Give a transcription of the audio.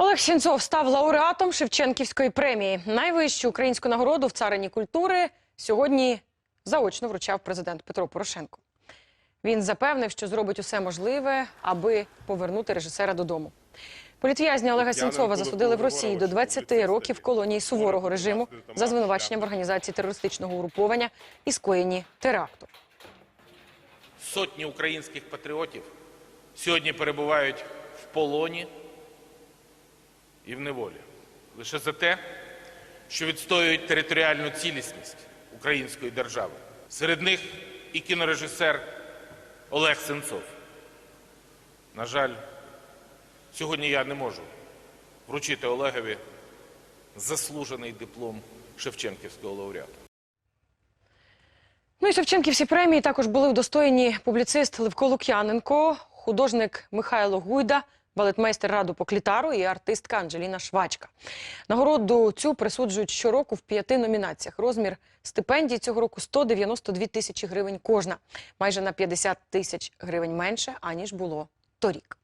Олег Сінцов став лауреатом Шевченківської премії. Найвищу українську нагороду в царині культури сьогодні заочно вручав президент Петро Порошенко. Він запевнив, що зробить усе можливе, аби повернути режисера додому. Політв'язня Олега Сінцова засудили в Росії до 20 років колонії суворого режиму за звинуваченням в організації терористичного угруповання і скоєнні теракту. Сотні українських патріотів сьогодні перебувають в полоні і в неволі лише за те, що відстоюють територіальну цілісність української держави. Серед них і кінорежисер Олег Сенцов. На жаль, сьогодні я не можу вручити Олегові заслужений диплом Шевченківського лауреата. Ну і Шевченківські премії також були вдостоєні публіцист Левко Лук'яненко, художник Михайло Гуйда, балетмейстер Раду Поклітару і артистка Анджеліна Швачка. Нагороду цю присуджують щороку в п'яти номінаціях. Розмір стипендій цього року 192 тисячі гривень кожна, майже на 50 тисяч гривень менше, аніж було торік.